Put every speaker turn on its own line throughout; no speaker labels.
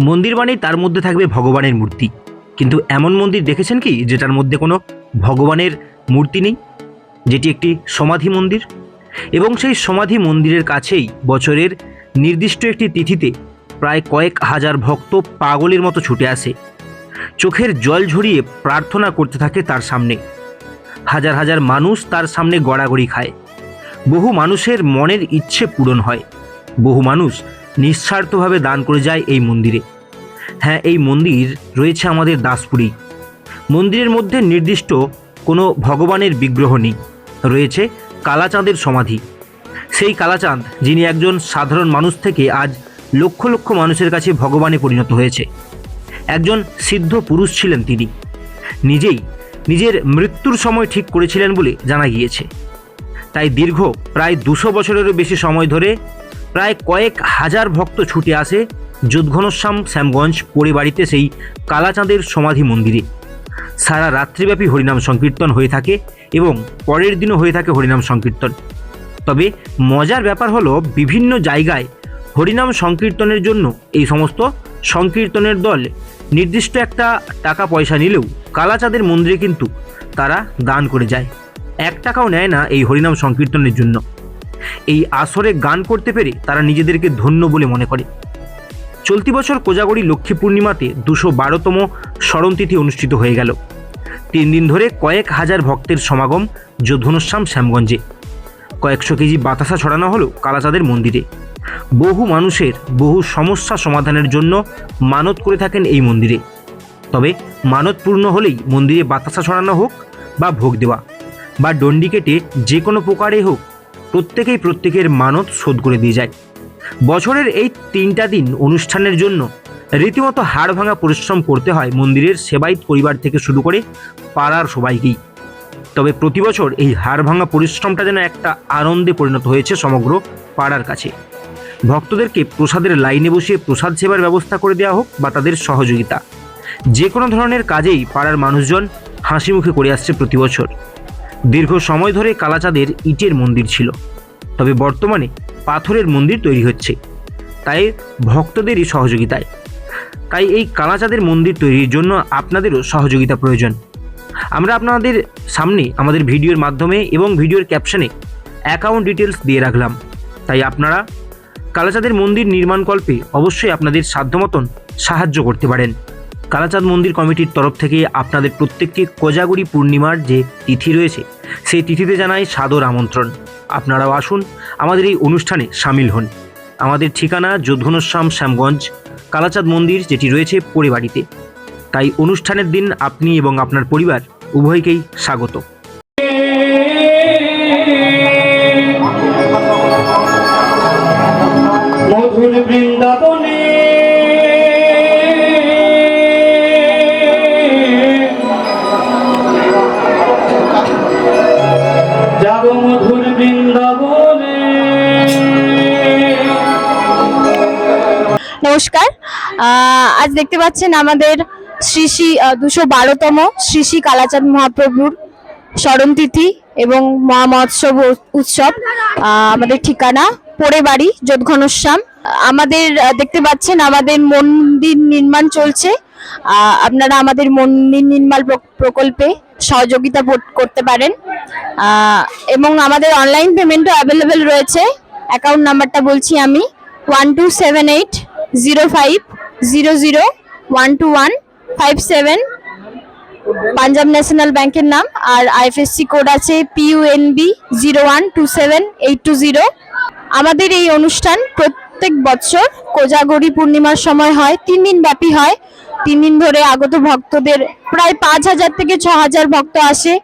মন্দির মানেই তার মধ্যে থাকবে ভগবানের মূর্তি। কিন্তু এমন মন্দির দেখেছেন কি, যেটার মধ্যে কোনো ভগবানের মূর্তি নেই? যেটি একটি সমাধি মন্দির? এবং সেই সমাধি মন্দিরের কাছেই বছরের নির্দিষ্ট একটি তিথিতে প্রায় কয়েক হাজার ভক্ত পাগলের মতো ছুটে আসে। চোখের জল ঝরিয়ে প্রার্থনা করতে থাকে তার সামনে। হাজার হাজার মানুষ তার সামনে গড়াগড়ি খায়। বহু মানুষের মনের ইচ্ছে পূরণ হয়। বহু মানুষ নিঃস্বার্থভাবে দান করে যায় এই মন্দিরে। হ্যাঁ এই মন্দির রয়েছে আমাদের দাসপুরি। মন্দিরের মধ্যে নির্দিষ্ট কোনো ভগবানের বিগ্রহ নেই। রয়েছে কালাচাঁদের সমাধি। সেই কালাচাঁদ, যিনি একজন সাধারণ মানুষ থেকে আজ লক্ষ লক্ষ মানুষের কাছে ভগবানে পরিণত হয়েছে। একজন সিদ্ধ পুরুষ ছিলেন তিনি। নিজেই নিজের মৃত্যুর সময় ঠিক করেছিলেন বলে জানা গিয়েছে। তাই দীর্ঘ প্রায় দুশো বছরেরও বেশি সময় ধরে প্রায় কয়েক হাজার ভক্ত ছুটে আসে যোধঘনশ্যাম শ্যামগঞ্জ পরিবাড়িতে সেই কালাচাঁদের সমাধি মন্দিরে। সারা রাত্রিব্যাপী হরিনাম সংকীর্তন হয়ে থাকে এবং পরের দিনও হয়ে থাকে হরিনাম সংকীর্তন। তবে মজার ব্যাপার হলো বিভিন্ন জায়গায় হরিনাম সংকীর্তনের জন্য এই সমস্ত সংকীর্তনের দল নির্দিষ্ট একটা টাকা পয়সা নিলেও কালাচাঁদের মন্দিরে কিন্তু তারা দান করে যায়। এক টাকাও নেয় না এই হরিনাম সংকীর্তনের জন্য। এই আসরে গান করতে পেরে তারা নিজেদেরকে ধন্য বলে মনে করে। চলতি বছর কোজাগরি লক্ষ্মী পূর্ণিমাতে দুশো বারোতম স্মরণতিথি অনুষ্ঠিত হয়ে গেল। তিন দিন ধরে কয়েক হাজার ভক্তের সমাগম যোধনুশ্যাম শ্যামগঞ্জে। কয়েকশো কেজি বাতাসা ছড়ানো হলো কালাচাঁদের মন্দিরে। বহু মানুষের বহু সমস্যা সমাধানের জন্য মানত করে থাকেন এই মন্দিরে। তবে মানত পূর্ণ হলেই মন্দিরে বাতাসা ছড়ানো হোক বা ভোগ দেওয়া বা ডন্ডি কেটে যে কোনো প্রকারে হোক প্রত্যেকেই প্রত্যেকের মানত শোধ করে দিয়ে যায়। বছরের এই তিনটা দিন অনুষ্ঠানের জন্য রীতিমতো হাড় ভাঙা পরিশ্রম করতে হয় মন্দিরের সেবায়িত পরিবার থেকে শুরু করে পাড়ার সবাইকেই। তবে প্রতি বছর এই হাড় ভাঙা পরিশ্রমটা যেন একটা আনন্দে পরিণত হয়েছে সমগ্র পাড়ার কাছে। ভক্তদেরকে প্রসাদের লাইনে বসিয়ে প্রসাদ সেবার ব্যবস্থা করে দেওয়া হোক বা তাদের সহযোগিতা। যে কোনো ধরনের কাজেই পাড়ার মানুষজন হাসি মুখে করে আসছে প্রতি বছর। দীর্ঘ সময় ধরে কালাচাঁদের ইটের মন্দির ছিল। তবে বর্তমানে পাথরের মন্দির তৈরি হচ্ছে। তাই ভক্তদেরই সহযোগিতায়। তাই এই কালাচাঁদের মন্দির তৈরির জন্য আপনাদেরও সহযোগিতা প্রয়োজন। আমরা আপনাদের সামনে আমাদের ভিডিওর মাধ্যমে এবং ভিডিওর ক্যাপশনে অ্যাকাউন্ট ডিটেলস দিয়ে রাখলাম। তাই আপনারা কালাচাঁদের মন্দির নির্মাণকল্পে অবশ্যই আপনাদের সাধ্যমতন সাহায্য করতে পারেন। কালাচাঁদ মন্দির কমিটির তরফ থেকে আপনাদের প্রত্যেককে কোজাগুড়ি পূর্ণিমার যে তিথি রয়েছে, সেই তিথিতে জানাই সাদর আমন্ত্রণ। আপনারাও আসুন, আমাদের এই অনুষ্ঠানে সামিল হন। আমাদের ঠিকানা যোধনশ্যাম শ্যামগঞ্জ, কালাচাঁদ মন্দির যেটি রয়েছে পরিবাড়িতে। তাই অনুষ্ঠানের দিন আপনি এবং আপনার পরিবার উভয়কেই স্বাগত।
নমস্কার। আজ দেখতে পাচ্ছেন আমাদের শ্রী শ্রী দুশো বারোতম শ্রী শ্রী কালাচাঁদ মহাপ্রভুর স্মরণ তিথি এবং মহা মহোৎসব উৎসব। আমাদের ঠিকানা পোড়ে বাড়ি যোধঘনশ্যাম আমাদের দেখতে পাচ্ছেন আমাদের মন্দির নির্মাণ চলছে। আপনারা আমাদের মন্দির নির্মাণ প্রকল্পে সহযোগিতা করতে পারেন। এবং আমাদের অনলাইন পেমেন্টও অ্যাভেলেবেল রয়েছে। অ্যাকাউন্ট নাম্বারটা বলছি আমি। One two seven eight zero five zero zero one two one five seven Punjab national ব্যাংকের নাম, আর আইএফএসসি কোড আছে PUNB zero one two seven eight two zero আমাদের এই অনুষ্ঠান প্রত্যেক বছর কোজাগরি পূর্ণিমার সময় হয়, তিন দিন ব্যাপী হয়। তিন দিন ধরে আগত ভক্তদের প্রায় পাঁচ হাজার থেকে ছ হাজার ভক্ত আসে।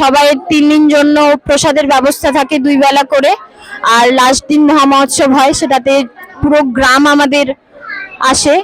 সবাই তিন দিন জন্য প্রসাদের ব্যবস্থা থাকে দুই বেলা করে। আর লাস্ট দিন মহা মহোৎসব হয়, সেটাতে পুরো গ্রাম আমাদের আসে।